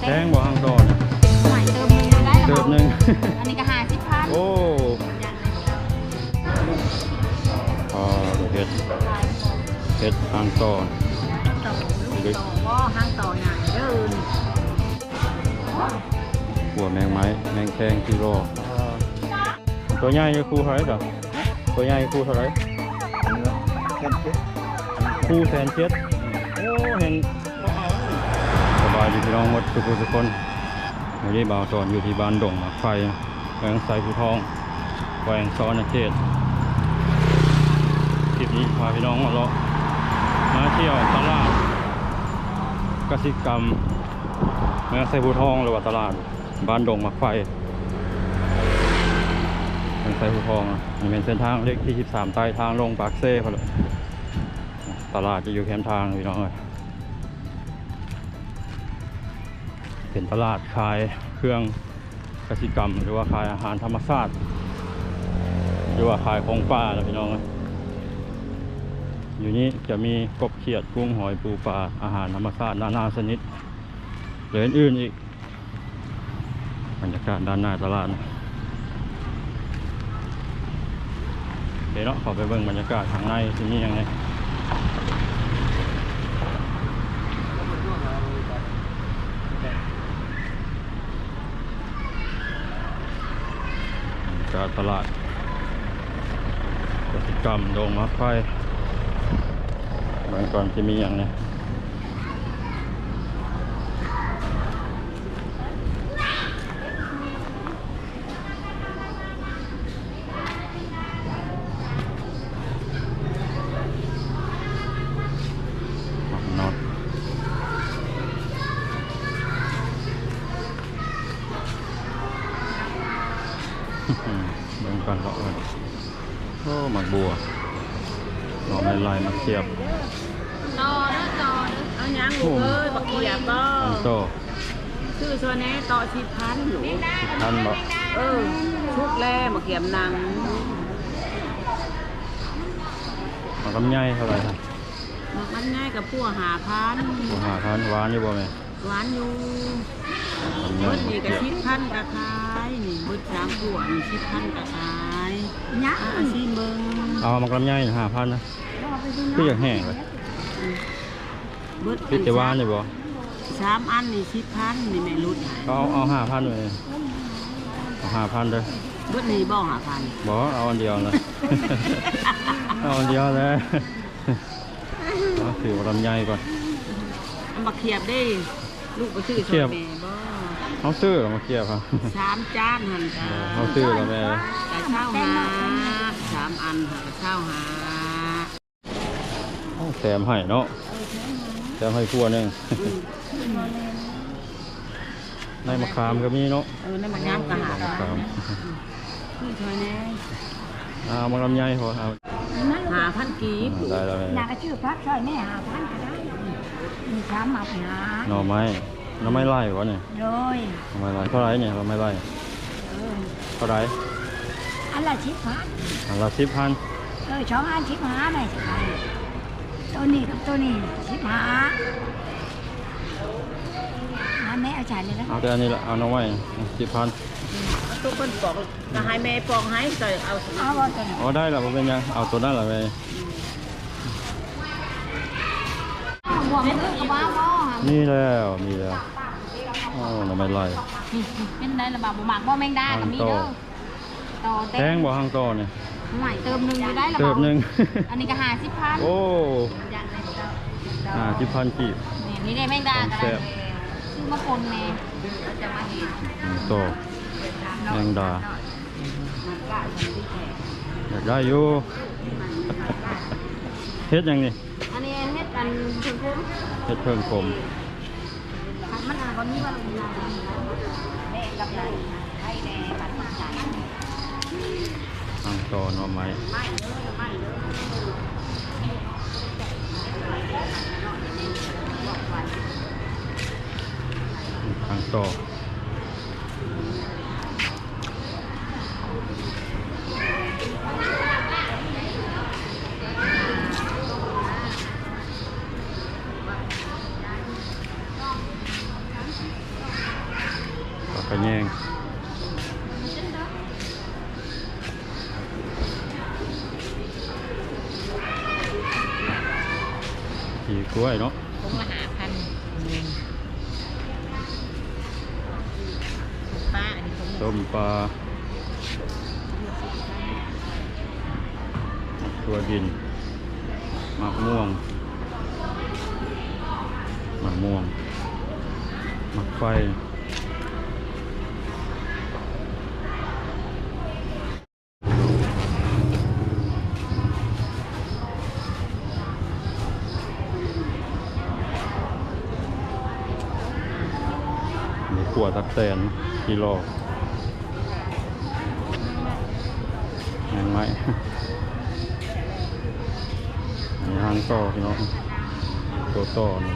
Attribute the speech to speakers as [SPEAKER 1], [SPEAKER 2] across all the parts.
[SPEAKER 1] เต้
[SPEAKER 2] แพ
[SPEAKER 1] น
[SPEAKER 2] งบ่ห้างต่อเนี่ย
[SPEAKER 1] ใหม่เติมหนึงได้
[SPEAKER 2] เติบหนึง
[SPEAKER 1] อันนี้ก็หาสิบพัน
[SPEAKER 2] โอ้พอเฮ็ดเฮ็ดห้างต่อ
[SPEAKER 1] ต่อลูกต่อว่าห้างต่อใหญ่เดิน
[SPEAKER 2] หัวแมงไม้แมงแคงกิโลตัวใหญ่อยู่คู่เท่าไหร่จ้ะตัวใหญ่คู่เท่าไหร่คู่แสนเจ็ดโอ้เห็นส บายดีพี่น้องหมดทุกคนทุกคนวันนี้บ่าวสอนอยู่ที่บ้านดงหมากไฟแขวงไซภูทองแขวงซ้อนเขตคลิปนี้พาพี่น้องมาเลาะมาเที่ยวตลาดกสิกรรมเมืองไซภูทองหรือว่าตลาดบ้านดงหมากไฟเมืองไซภูทองอะนี่เป็นเส้นทางเลขที่ 13 ใต้ทางลงปากเซ่เขาเลยตลาดจะอยู่แคมทางพี่น้องเลย เป็นตลาดขายเครื่องกสิกรรม หรือว่าขายอาหารธรรมชาติหรือว่าขายของป่านะพี่น้องนะอยู่นี้จะมีกบเขียดกุ้งหอยปูปลาอาหารธรรมชาตินานาชนิดเหลืออื่นอีกบรรยากาศด้านหน้าตลาดนะเดี๋ยวเนาะขอไปเบิ่งบรรยากาศข้างในที่นี่ยังไงบรรยา กาศตลาดกิจกรรมโดงมาไฟเหมือนก่อนจะมีอย่างเนี้ย น็อตเบิ่งกันเลาะกันโอ้หมักบัว หน่อไม้ลายมาเทียบ
[SPEAKER 1] ต่อเด้อต่อเด้อเอาหยังลูกเอ้ยบักเกียบบ่
[SPEAKER 2] อันโต
[SPEAKER 1] ชื่อส่วนนี้ต่อสิบพันอยู่
[SPEAKER 2] ทันบ่
[SPEAKER 1] เออชุกแล่บักเกียบนาง
[SPEAKER 2] มันกำไยเท่าไหร่ครับ
[SPEAKER 1] มันง่ายกับพวกหาพัน
[SPEAKER 2] บัวหาพันหวานอยู่บ่แม่
[SPEAKER 1] หวานอยู่
[SPEAKER 2] กำไย
[SPEAKER 1] เบิดนี่ก็
[SPEAKER 2] เทียบ
[SPEAKER 1] สิบพันกะขายนี่เบิดสามตัวนี่สิบพันกะขาย ยักษ์อาชีพเบิ่ง
[SPEAKER 2] เอามันกำไยห้าพันนะคืออยากแห้งเลย
[SPEAKER 1] เบิด
[SPEAKER 2] พิจหวานอยู่บ่
[SPEAKER 1] สามอันนี่สิบพันนี่แม่รุดให้
[SPEAKER 2] เอาเอาห้าพันเลยเอาห้าพันเลย
[SPEAKER 1] เบิดนี่บ่หาพัน
[SPEAKER 2] บ่เอาอันเดียวเลยเอาอันเดียวเลยเอาถือว่าลำไยก่อน
[SPEAKER 1] เอามาเขียบได้ลูกไปซื้อ
[SPEAKER 2] เขียบ
[SPEAKER 1] แม่บ่
[SPEAKER 2] เขาซื้อหรือมาเกี่ยวครับ
[SPEAKER 1] สามจานหันกะ
[SPEAKER 2] เขาซื้อแล้วแม่
[SPEAKER 1] กะ เช้าหาสามอันหันกะเช้าหา
[SPEAKER 2] แถมให้เนาะแถมให้ครัวหนึ่งในมะขามก็มีเนาะ
[SPEAKER 1] เออนั่นมันย้ำกะหา
[SPEAKER 2] มะขาม
[SPEAKER 1] พี่ช่วยแน่
[SPEAKER 2] เอามาลำไยพอเอา
[SPEAKER 1] หาพันกีบ
[SPEAKER 2] ได้แล้วแม่
[SPEAKER 3] อยากจะชื่อพักช่วยแม่หาพันก็ได้มีช้ามาไปหา
[SPEAKER 2] หน่อไม้หน่อไม้ไล่วะเนี่ย
[SPEAKER 3] เลย
[SPEAKER 2] หน่อไม้ไล่เท่าไหรเนี่ยหน่อไม้ไล่
[SPEAKER 3] เออ
[SPEAKER 2] เท่าไหร
[SPEAKER 3] อันละชิบพัน
[SPEAKER 2] อันละสิบพัน
[SPEAKER 3] เออช่องอันชิบหาได้สิพันตัวนี้กับตัวนี้ชิบหาหาแม่เอาจ่ายเลยนะ
[SPEAKER 2] เอาแต่อันนี้ละเอาหน่อไม้สิบพัน
[SPEAKER 1] ทุกคนปอกกะให้แม่ปอกให้ต่อยเอา
[SPEAKER 3] เอาว่าตัวนี้
[SPEAKER 2] อ๋อได้แล้วบ่เป็นยังเอาตัวนั้นละแม่
[SPEAKER 1] บวกมันก็บ้าบ่
[SPEAKER 2] มีแล้วมีแล้วโอ้หน่อไม้ไล่
[SPEAKER 1] เป็นได้ระบาดบ่หมักบ่แมงดาก็มีเด้อ ต่อ
[SPEAKER 2] แพ
[SPEAKER 1] เต้
[SPEAKER 2] งบ่ห้างโตเนี่ย
[SPEAKER 1] ใหม่เติมหนึงอยู่ได้ระบาด
[SPEAKER 2] เติบหนึ่ง
[SPEAKER 1] อันนี้ก็หาสิบพัน
[SPEAKER 2] โอ้อ่าสิบพันกีบ
[SPEAKER 1] นี่นี่ได้แมงดาก็
[SPEAKER 2] แซ่
[SPEAKER 1] ได้
[SPEAKER 2] บ
[SPEAKER 1] ซื้อมาปนแม่เราจะมาเห็น
[SPEAKER 2] ห้างโตแมงดาอยากได้อยู่เฮ็ดยังนี่
[SPEAKER 1] อันนี้เฮ็ดอันถึงคุ้ม
[SPEAKER 2] เฮ็ดเพิ่มผม
[SPEAKER 1] มันอ่านวันนี้ว่าลงยาแม่กับนายให้แน่บัตรใจ
[SPEAKER 2] ห้างโตหน่อไม้
[SPEAKER 1] ไม่เลยไม่เลย
[SPEAKER 2] ห้างต่อระแยงขี่กล้วยเนาะ
[SPEAKER 1] คงละหาพันเองป้าอันนี้คง
[SPEAKER 2] ต้มปลา ตัวดินมะม่วงมะม่วงมะไฟมีขวดตักแตนกิโลยังไง มีหางต่อพี่น้องตัวต่อนี่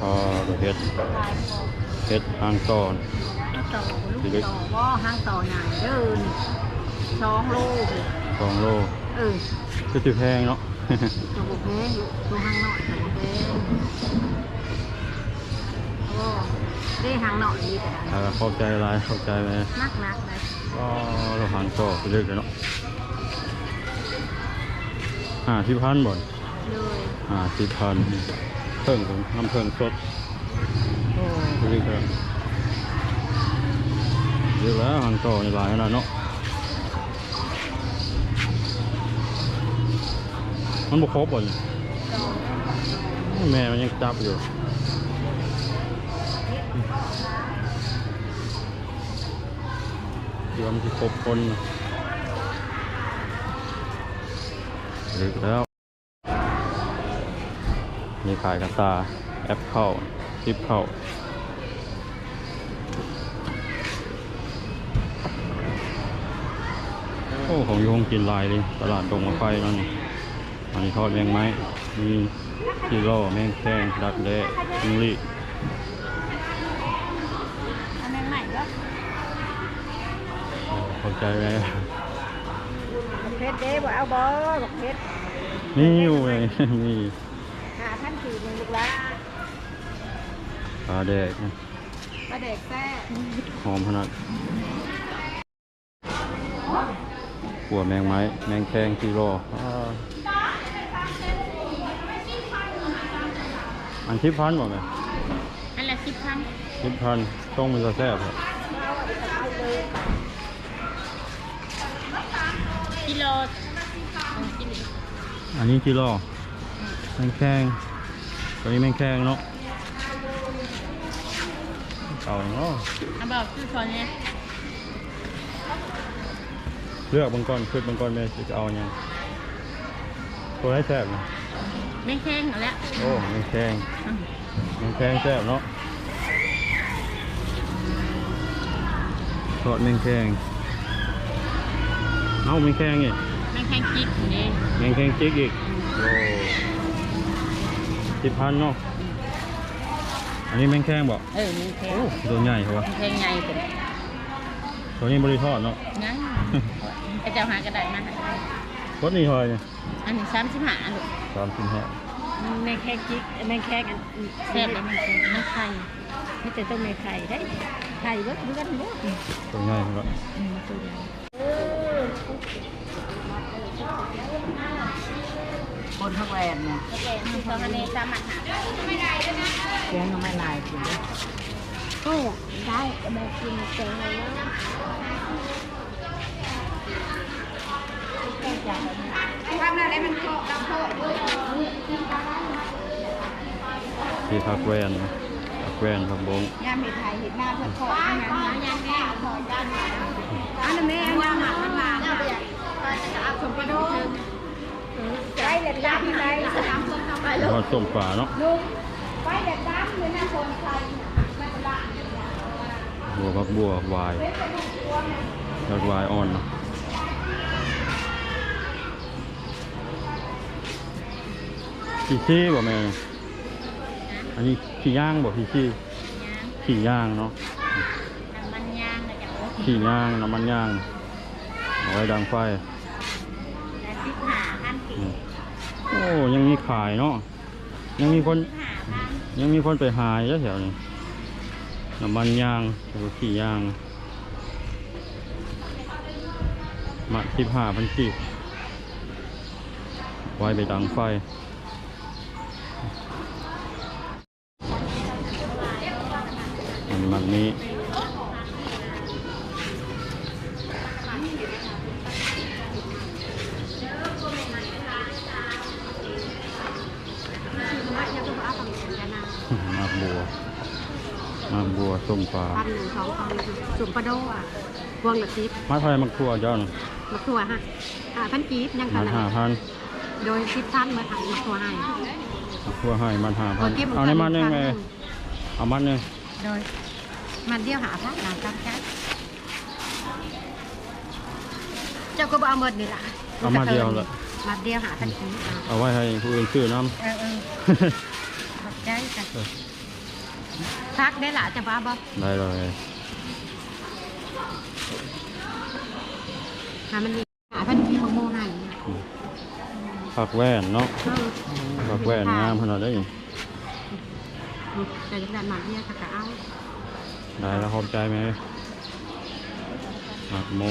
[SPEAKER 2] พอเฮ็ดเฮ็ดหางต่อนี่
[SPEAKER 1] ห้างต่อลูกต่อว่าห้างต่อใหญ่เดินสองโล
[SPEAKER 2] สองโล
[SPEAKER 1] เออ
[SPEAKER 2] ก็จะแพงเนาะ
[SPEAKER 1] ตัวบุกแพงตัวห้างหน่อยตัวบุกแพงโอ้ได้ห้างหน่อยดีแต่
[SPEAKER 2] เออเข้าใจหลายเข้าใจไหม
[SPEAKER 1] นักนักเลย
[SPEAKER 2] ก็เราหางต่อไปเรื่อยๆเนาะห้าที่พันบ่อน
[SPEAKER 1] เลย
[SPEAKER 2] ห้าที่พันเพิ่งผมน้ำเพิ่งสด
[SPEAKER 1] โอ้
[SPEAKER 2] ไปเรื่อยๆเยอะแล้วหางต่อในหลายขนาดเนาะมันบ่ครบบ่อนแม่มันยังจับอยู่ เดี๋ยวมันจะครบคนเลึกแล้ว มีขายกันตา แอปเข้าทิปเข้าโอ้ของอยูคงกินลายเลย ตลาดตรงมาไฟนั่นอันนี้ทอดแมงไม้ มีกิโลแมงแคงดักแด้จิงลี่
[SPEAKER 1] อันนั้นใหม่ก็
[SPEAKER 2] เข้าใจไหม
[SPEAKER 1] บักเพชรเด้บ่เอาบ่บักเพชร
[SPEAKER 2] นี่อยู่เลยนี่
[SPEAKER 1] หาท่านคือมึงลูกละ
[SPEAKER 2] ปลาแดกนะ
[SPEAKER 1] ปลาเด็กแท้
[SPEAKER 2] หอมขนาดหัวแมงไม้แมงแคงกิโลอ่าอันทิพพันบ่ไหม
[SPEAKER 1] อันละสิบพัน
[SPEAKER 2] ทิพพันต้องมันจะแซ่บครับ
[SPEAKER 1] โล
[SPEAKER 2] อันนี้กิโลแมงแคงตัวนี้แมงแคงเนาะเก่าเนาะ
[SPEAKER 1] เอาบอกชื่อคนเนี่ย
[SPEAKER 2] เลือกบางก้อนขึ้นบางก้อนไม่จะเอาอย่างตัวให้แซ่บนะ
[SPEAKER 1] ไม่แข้งเอาแล้ว
[SPEAKER 2] โอ้แมงแคงแมงแคงแซ่บเนาะทอดแมงแคง เอ้าแมงแคงอีก
[SPEAKER 1] ไม่แข้งจิกนี่
[SPEAKER 2] แมงแคงจิกอีกโอ้สิบพันเนาะอันนี้แมงแคงบอก
[SPEAKER 1] เออมีแข้ง
[SPEAKER 2] โอ้ตัวใหญ่เขาวะ
[SPEAKER 1] แข้งใหญ่เป็น
[SPEAKER 2] ตัวนี้บริทอดเนาะ
[SPEAKER 1] งั้นไอ้เจ้าหากระดาษมาให้
[SPEAKER 2] รถนี่เท่าไหร่เนี่ย
[SPEAKER 1] อันนี้สามสิบห้าลูก
[SPEAKER 2] สามสิบห้า
[SPEAKER 3] ในแค่จิกในแค่กัน
[SPEAKER 1] แซ่บแล้วมันแข้งมันไข่
[SPEAKER 3] ไม่แต่ต้องในไข่ได้ไข่เบิดเหมือนกันเนาะ
[SPEAKER 2] ตัวใหญ่เขาวะ
[SPEAKER 3] อืมตัวใหญ่
[SPEAKER 1] คนทั้งแวนเนี่ยแวนคือเขาในสามารถหา
[SPEAKER 3] แกงก็ไม่ลายสิ
[SPEAKER 1] ก็อยากได้ก็มากินแกงเลยนะทำอะไรมันโคกำโคก
[SPEAKER 2] ที่พักแวนนะพักแวนพักบง
[SPEAKER 1] ยามเห็ดไทยเห็ดหน้าเพื่อขอดนะยามแม่ขอดด้านอันนั้นแม่ว่าหมักมันมาเอาสมปโด ไปเด็ดดำไปไป
[SPEAKER 2] ทอดส้มป่าเนาะ
[SPEAKER 1] ลุงไปเด็ดดำเลยนะคนไทยไม่เป็นไร
[SPEAKER 2] บัวพักบัววายพักวายอ่อนเนาะพี่ซี่บ่แม่อันนี้ขี้ย่างบ่พี่ซี่ขี้ย่างเนาะ
[SPEAKER 1] น้ำมันย่างนะจ๊ะ
[SPEAKER 2] ขี้ย่างน้ำมันย่างเอา ไว้ดังไฟ
[SPEAKER 1] และสิบห้าพันปี
[SPEAKER 2] อืมโอ้ยังมีขายเนาะยังมีคนยังมีคนไปหายแถวนี้น้ำมันยางหรือขี่ยางมาสิบห้าพันสิบไว้ไปดังไฟอันมันนี้ มากบัวมากบัว ส้มปลา
[SPEAKER 1] พันหนึ่งสองพันสุ่มปลาโดอะพวงละสิบ
[SPEAKER 2] มาไทยมักทั่วเจ้าน่ะ
[SPEAKER 1] มาทัวฮะอ่าพันกีบยัง
[SPEAKER 2] มั
[SPEAKER 1] กัน
[SPEAKER 2] น
[SPEAKER 1] นะ
[SPEAKER 2] ห้าพัน
[SPEAKER 1] โดยสิบท่านมาทำมาทัวให้
[SPEAKER 2] มักทั่วให้มันห้าพัน
[SPEAKER 1] ก็บ
[SPEAKER 2] เอาในมันหนึงไงเอามันหนึง
[SPEAKER 1] โดยมันเดียวหาพระหลังกันแค่เจ้าก็บเอาหมดนี่ล่ะ
[SPEAKER 2] เอามาเดียวเลย
[SPEAKER 1] มาเดียวหาพันกีบอะ
[SPEAKER 2] เอาไว้ให้ผู้อื่นซื้อน้
[SPEAKER 1] เออเออำขอบใจกัน พักได้หละจะบ้าบ่
[SPEAKER 2] ได้เลย
[SPEAKER 1] หามันมีหาพันกีบของโมให้
[SPEAKER 2] ผักแว่นเนาะ
[SPEAKER 1] เออ
[SPEAKER 2] ผักแว่นงามขนาดได้ยัง
[SPEAKER 1] แต่ยังได้มาเดียวถ้าก็เอา
[SPEAKER 2] ได้แล้วขอบใจไหมผักโม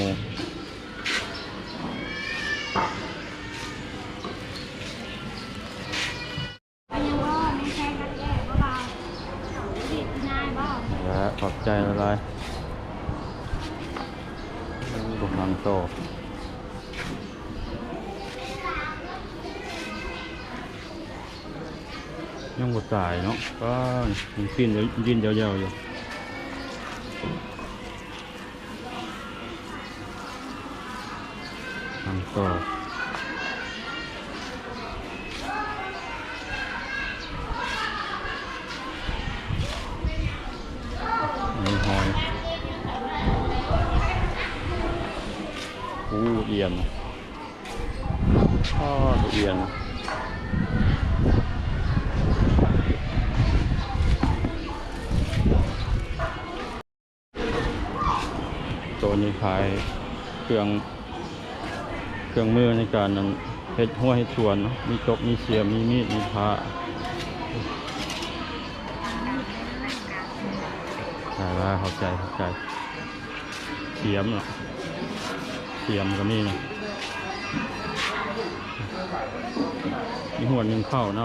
[SPEAKER 3] สาย
[SPEAKER 2] เนาะก็ยังกินเดียวยินยาวๆอยู่ทางต่อ ตัวนี้ขายเครื่องเครื่องมือในการนั้นเฮ็ดหัวเฮ็ดสวนนะมีจกมีเสียมมีมีดมีผ้าใช่ว่าเข้าใจเข้าใจเสียมเนาะเสียมก็มีนะมีหัวหนึ่งเข้าน้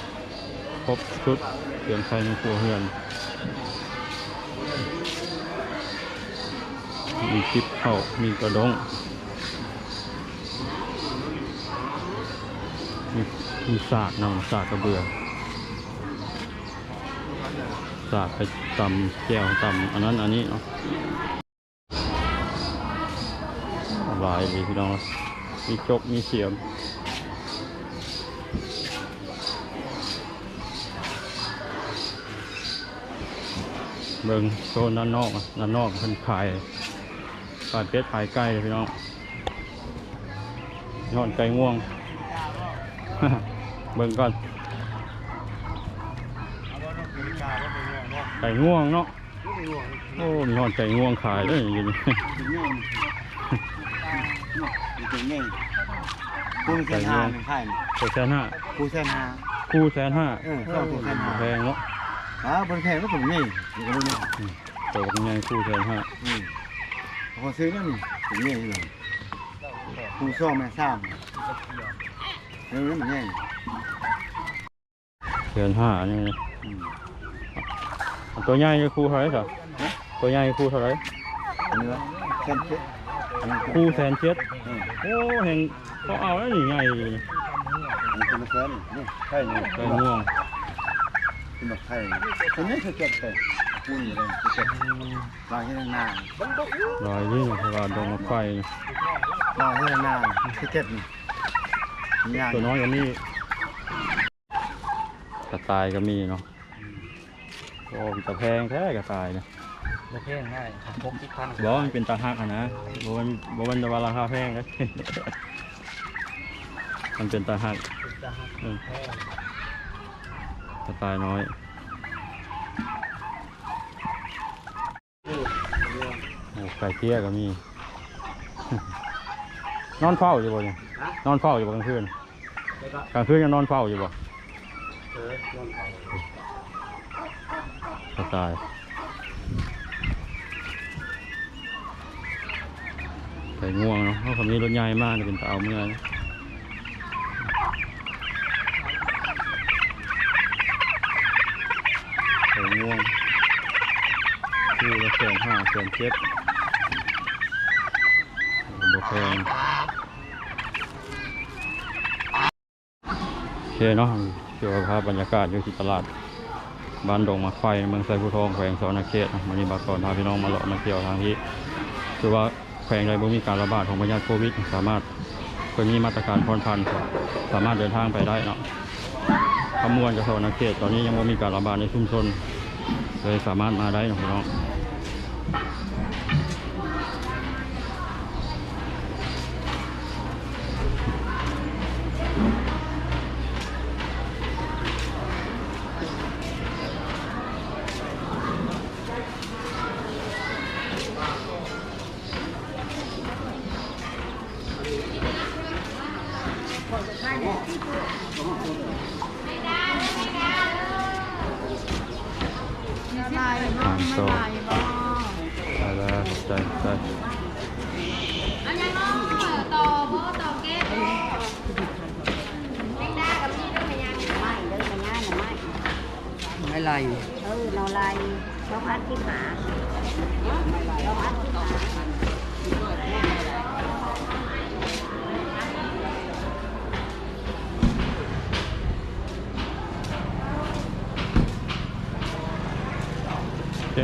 [SPEAKER 2] ำครบชุดเครื่องใช้ในครัวเรือน มีคลิปเข้ามีกระดง มีมีสากนำสากกระเบือสากไปตำแก้วตำอันนั้นอันนี้เนาะหลายเลยพี่น้องมีจกมีเสียมเบิ่งโซนด้านนอกด้านนอกเพิ่นขาย ขายเป็ดขายไก่เลยพี่น้องยอดไก่ง่วง เบิ่งก่อนไก่ง่วงเนาะโอ้มียอดไก่ง่วงขายด้วยอยู่นี่
[SPEAKER 4] กูเส้นห้าหนึ่งไข่
[SPEAKER 2] ตัวแสนห้า
[SPEAKER 4] กูเส้นห้า
[SPEAKER 2] คู่แสนห้า
[SPEAKER 4] เออเข้าตัวแสนห้า
[SPEAKER 2] แพงเนาะ
[SPEAKER 4] อ้าวบนแพงก็ถึงนี่อยู่กันนี่
[SPEAKER 2] ตัวเป็นไงคู่แสนห้า
[SPEAKER 4] อืมพอซื้อนั่นถึงนี่เลยกูซ่อมแม่สร้างเออมันแง่
[SPEAKER 2] แสนห้านี่
[SPEAKER 4] อืม
[SPEAKER 2] ตัวใหญ่คือคู่เท่าไหร่ครับตัวใหญ่คู่เท่าไหร่
[SPEAKER 4] เนื้อเส้นเช็ด
[SPEAKER 2] คู่แสนเจ็ด
[SPEAKER 4] อืม
[SPEAKER 2] โอ้เห็นเขาเอาแล้วนี่ไง
[SPEAKER 4] อันนี้คือเส้นนี่ไข่นี่
[SPEAKER 2] ไก่ง่วง
[SPEAKER 4] เป็นแบบไข่ตัวนี้คือเก็บไปกู อยู่เลยคือเก็บลายให้นาน
[SPEAKER 2] ลอยนี่เพราะว่าดงมาไฟนี่
[SPEAKER 4] ลายให้นานคือเก็บนี่ยาก
[SPEAKER 2] ตัวน้อยก็มีกระต่ายก็มีเนาะโอ้มันตะแพงแท้กระต่ายเนี่ย
[SPEAKER 4] โอเคง่ายพกที่พัน
[SPEAKER 2] บอกมันเป็นตาหักอะนะบอกมันบอกมันจะว่าราคาแพงนะมันเป็นตาหักเออกระต่ายน้อยโอ้ ไก่เตี้ยก็มี นอนเฝ้าอยู่บ่เนี่ยนอนเฝ้าอยู่บ่กลางคืนกลางคืนยังนอนเฝ้าอยู่บ่กระจายไปง่วงเนาะเพราะคำนี้รถใหญ่มากเลยเป็นตาเอาเมื่อยไปง่วงคือละแสนห้าแสนเจ็ด บกแพงโอเคเนาะเกี่ยวกับภาพบรรยากาศอยู่ที่ตลาดบ้านดงมาไฟเมืองไซผู้ทองแขวงสอนเขตนะวันนี้บากรพาพี่น้องมาเลาะมาเที่ยวทางที่คือว่าแขวงใดบ่มีการระบาดของพยาธิโควิด สามารถเพิ่นมีมาตรการผ่อนผันสามารถเดินทางไปได้เนาะขมวนกับสอนเขตตอนนี้ยังบ่มีการระบาดในชุมชนเลยสามารถมาได้เนาะพี่น้อง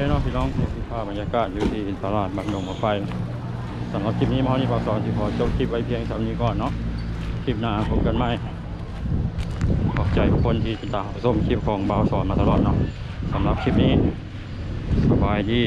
[SPEAKER 2] เนาะพี่น้องนี่คือภาพบรรยากาศอยู่ที่ตลาดบางดงมาไฟสำหรับคลิปนี้มาเท่านี้พอสอนที่พอจบคลิปไว้เพียงเท่านี้ก่อนเนาะคลิปหน้าพบกันใหม่ขอบใจทุกคนที่ติดตามชมคลิปของบ่าวสอนมาตลอดเนาะสำหรับคลิปนี้สบายดี